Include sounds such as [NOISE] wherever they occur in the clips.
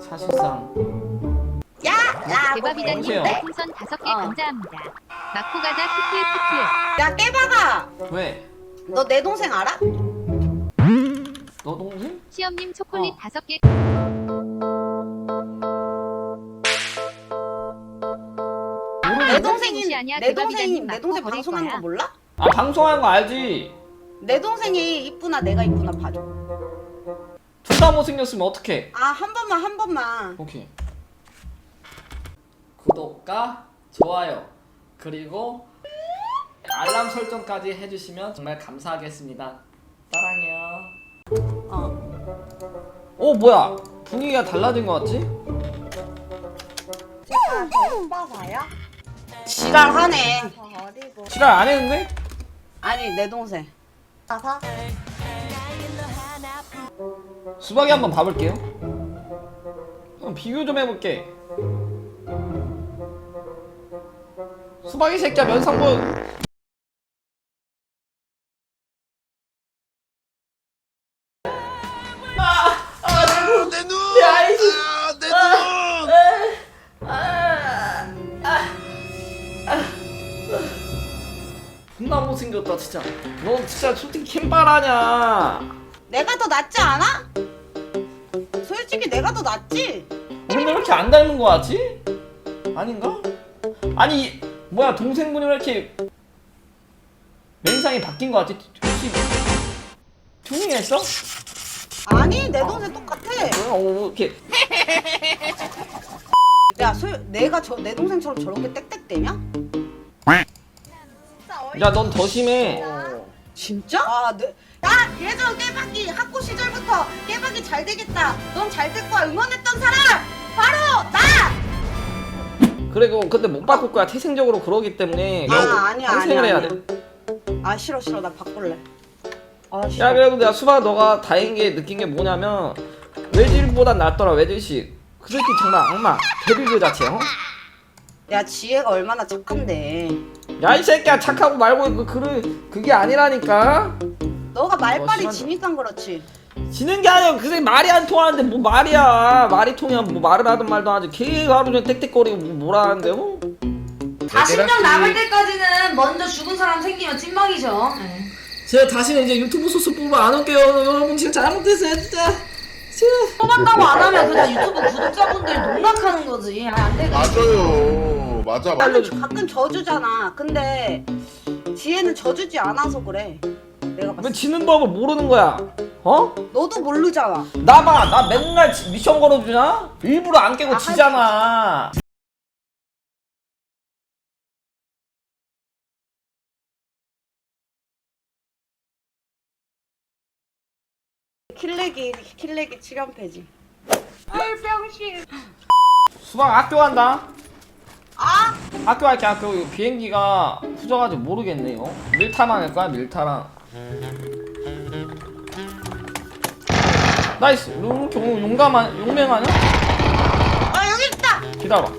사실상 야! 야! 대박이다님 여보세요? 별풍선 다섯 개 어. 감사합니다. 마코 가자 키키에 키키에. 야 깨박아! 왜? 너 내 동생 알아? 너 동생? 시험님 초콜릿 어. 다섯 개. 내 동생이 동생이 아니야, 내 대박이다님 동생 내 맞고 동생 방송하는 거. 몰라? 아 방송하는 거 알지? 내 동생이 이쁘나 내가 이쁘나 봐줘. 둘다 못생겼으면 어떡해 아 한 번만 한 번만. 오케이 구독과 좋아요 그리고 알람 설정까지 해주시면 정말 감사하겠습니다 사랑해요 어. 오 뭐야 분위기가 달라진 것 같지? 제가 더 이뻐서요? 지랄하네. 더 어리고 지랄 안 했는데? 아니 내 동생. 나서 수박이 한번 봐볼게요. 한번 비교 좀 해볼게. 수박이 새끼야 눈! 존나 못생겼다 진짜. 너 진짜 솔직히 킴발하냐. 내가 더 낫지 않아? 내가 더 낫지? 우리 왜 이렇게 안 닮은 거 같지? 아닌가? 아니 뭐야 동생분이 왜 이렇게 면상이 바뀐 거 같지? 혹시 튜닝했어? 아니 내 동생 똑같아. 어, 어, 이렇게 [LAUGHS] 야, 소, 내가 저 내 동생처럼 저렇게 땡땡대냐? 야 넌 더 심해 진짜? 아, 내, 나 예전 깨박이 학교 시절부터 깨박이 잘 되겠다. 넌 잘 될 거야. 응원했던 사람 바로 나. 그리고 근데 못 바꿀 거야 태생적으로 그러기 때문에 아, 아니야, 아니야, 해야 아니야. 돼. 아 싫어 싫어 나 바꿀래. 아 싫어. 야 그래도 내가 수박 너가 다행인 게 느낀 게 뭐냐면 외질보단 낫더라 외질씨 그 새끼 정말 악마 데빌 그 자체 어? 야 지혜가 얼마나 착한데. 야 이 새끼야 착하고 말고 그 그를 그게 아니라니까 너가 말빨이 어, 지니까 그렇지. 지는 게 아니야 그 새끼 말이 안 통하는데 뭐 말이야 말이 통하면 뭐 말을 하든 말든 하지 걔가 하루 종일 땡땡거리고 뭐 뭐라는데 어? 40명 남을 때까지는 먼저 죽은 사람 생기면 찐망이죠. 네. 제가 다시는 이제 유튜브 소스 뽑아 안 올게요 여러분 진짜 잘못했어요 진짜 진짜 뽑았다고 안 하면 그냥 유튜브 구독자분들이 농락하는 거지. 아, 안 되겠지. 맞아요. 맞아, 맞아. 가끔 가끔 져주잖아. 근데 지혜는 져주지 않아서 그래. 내가 봤을 왜 때. 지는 법을 모르는 거야 어? 너도 모르잖아. 나 봐 나 맨날 지- 미션 걸어주냐? 일부러 안 깨고 아, 지잖아 킬레기 킬레기 7연패지. 수박 학교 간다 아 학교 갈게 학교 이거 비행기가 후져가지고 모르겠네 이거 밀타만 할 거야 밀타랑 나이스 이렇게 용- 용감한 용맹하냐? 아 여기 있다. 기다려봐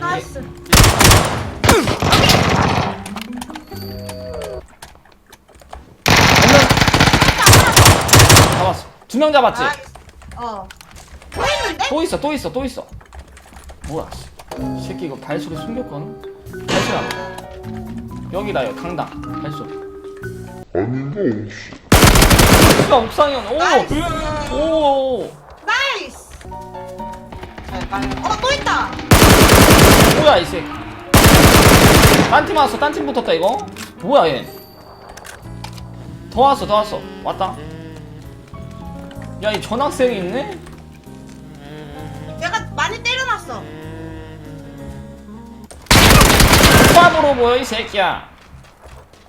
나이스. 잡았어 두 명 잡았지? 어. 또 있는데? 또 있어 또 있어 또 있어 뭐야 이 새끼 이거 발소리 숨겼거든? 발소리 안 나. 여기다 여기 강당 발소리 아닌가 옥상이었네 나이스. 오! 오! 나이스. 잘 가요. 어 또 있다. 뭐야 이 새끼 딴팀 왔어 딴팀 붙었다 이거 뭐야 얘더 왔어 더 왔어 왔다 야 이 전학생이 있네? 내가 많이 때려놨어. 밥으로 보여 이 새끼야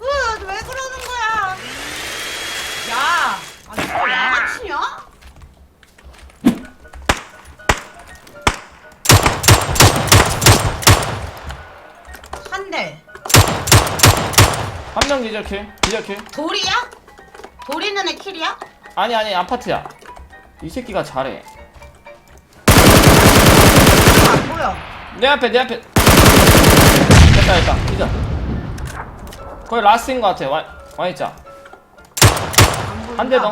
으 왜 그러는 거야? 야, 아 이거 양아치냐? 한 대. 한 명 기절킬 기절킬 돌이야? 돌이는 애 킬이야? 아니 아니 아파트야 이 새끼가 잘해 안 보여. 내 앞에 내 앞에 됐다 됐다. 기절 거의 라스트인 것 같아 와, 와 있자. 안 보여. 한대 더.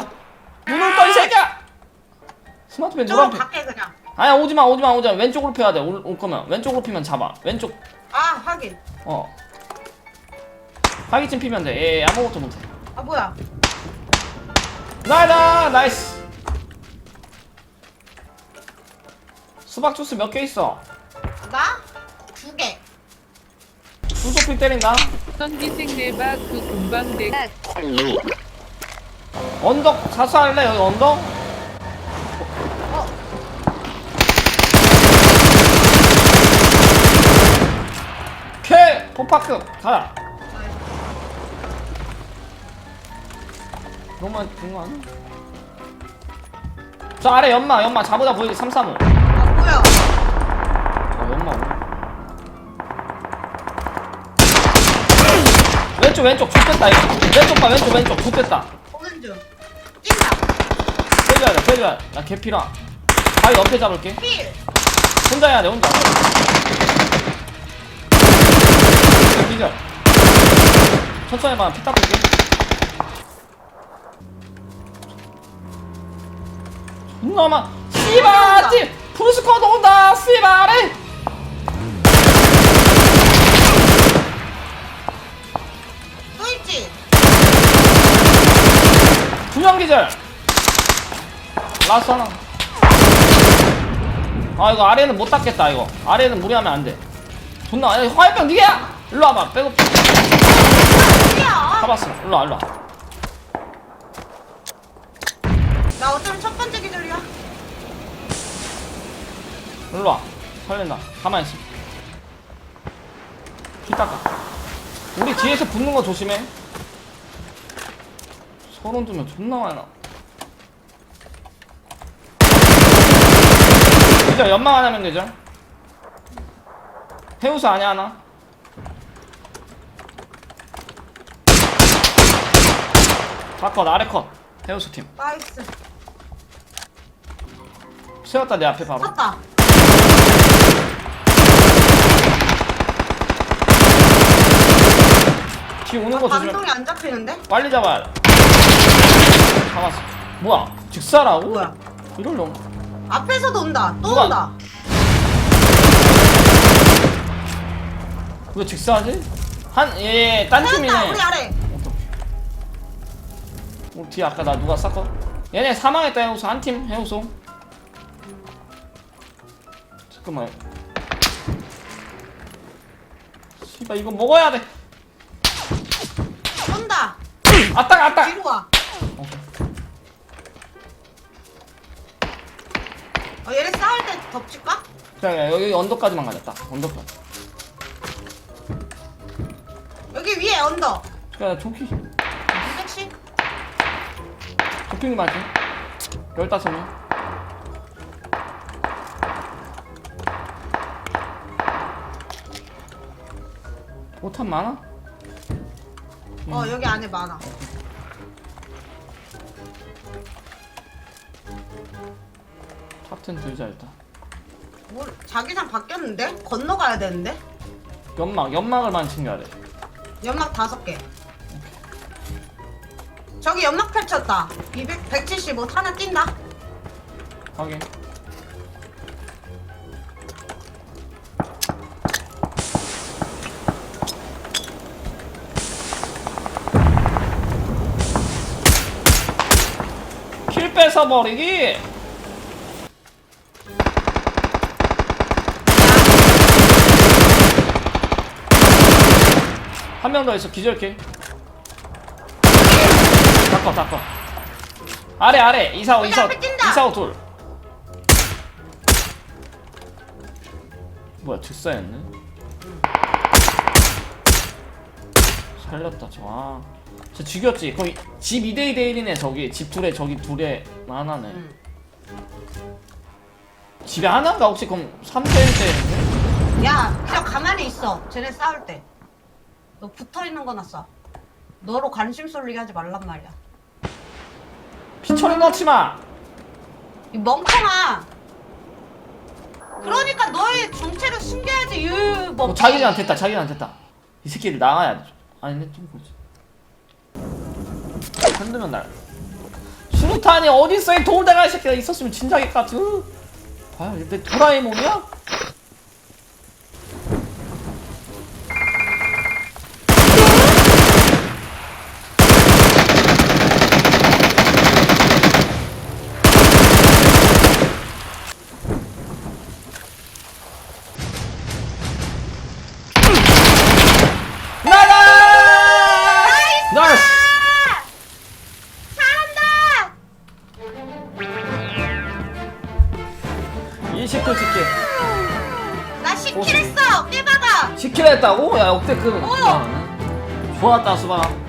눈을 떠이 새끼야! 스마트펜 노란펜 갈게 그냥. 아야 오지마 오지마 오지마. 왼쪽으로 펴야 돼올 올 거면. 왼쪽으로 피면 잡아. 왼쪽. 아 확인. 어. 사기침 피면 돼. 예, 아무것도 못해. 아 뭐야? 나이다 나이스! 수박 주스 몇 개 있어? 나? 두 개 수소필 때린다. 선기생 내박 그 공방대 언덕 사수할래? 여기 언덕? 캐 포파크 가자 너무 된거 아니야? 저 아래 연마 연마. 자보다 보이게 335 아 뭐야? 어, 연마 왼쪽 왼쪽. 좋됐다 이거. 왼쪽 봐 왼쪽 왼쪽. 보는 중 뛴다 빼줘야 돼 빼줘야 돼나 개피라 바위 옆에 잡을게? 필. 혼자 해야 돼 혼자. 기절. 천천히 해봐. 피 닦을게. 존나 막 씨발 찜 풀스쿼드 온다. 씨발에 분명 기절. 라스 하나 아 이거 아래는 못 닦겠다 이거. 아래는 무리하면 안돼. 존나 야, 화염병 니게야? 일로 와봐 뛰어 잡았어. 일로 와 일로 와. 나 어차피 첫 번째 기절이야. 일로 와. 살린다. 가만히 있어. 피 닦아. 우리 뒤에서 붙는 거 조심해 서론 두면 존나 많이 나 그죠 연막 안 하면 되죠? 해우수 아니야 하나? 다컷 아래 컷. 해우수 팀. 나이스. 세웠다 내 앞에 바로. 샀다. 뒤 오는 거 조심해. 반동이 안 잡히는데? 빨리 잡아야 돼. 잡았어. 뭐야? 직사라고? 뭐야 이럴 놈. 앞에서도 온다 또 누가- 온다 왜 직사하지? 한, 예, 예, 딴 팀이네. 우리 아래 우리 뒤에 아까 나 누가 쌌거? 얘네 사망했다 해우소. 한 팀 해우소. 잠깐만. 씨발, 이거 먹어야 돼. 온다 아따, 아따! 뒤로 와 덮칠까? 그래, 여기 언덕까지만 가졌다. 언덕까지. 여기 위에 언더 그래, 조끼. 210 조끼 맞지? 15명. 오탄 많아? 어 여기 안에 많아 탑10 들자 일단 뭘? 자기장 바뀌었는데? 건너가야 되는데? 연막 연막을 많이 챙겨야 돼. 연막 다섯 개. 저기 연막 펼쳤다. 200, 175 하나 뛴다. 확인. 킬 뺏어버리기 한 명 더 있어. 기절킬. 닦어 닦어 아래 아래. 이사오 여기 이사오 앞에 뛴다. 이사오 둘. 뭐야 즉사였네? 살렸다 저아 저 죽였지. 거의 집 2대2 대1이네 저기. 집 둘에 저기 둘에 하나네. 응. 집에 하나인가 혹시? 그럼 3대1 야 그냥 가만히 있어. 쟤네 싸울 때 너 붙어 있는 거나 쏴. 너로 관심 쏠리게 하지 말란 말이야. 피처링 넣지 마. 이 멍청아. 그러니까 너의 정체를 숨겨야지 유유 어, 자기는 안 됐다. 자기는 안 됐다. 이 새끼들 나가야 돼. 아니 근데 좀 그렇지. 한두면 날. 수류탄이 어디 있어? 이 돌다가 이 새끼가 있었으면 진작에 까지. 아, 근데 도라에몽이야? 10킬 했다고? 야 역대급 그 어. 어. 좋았다 수바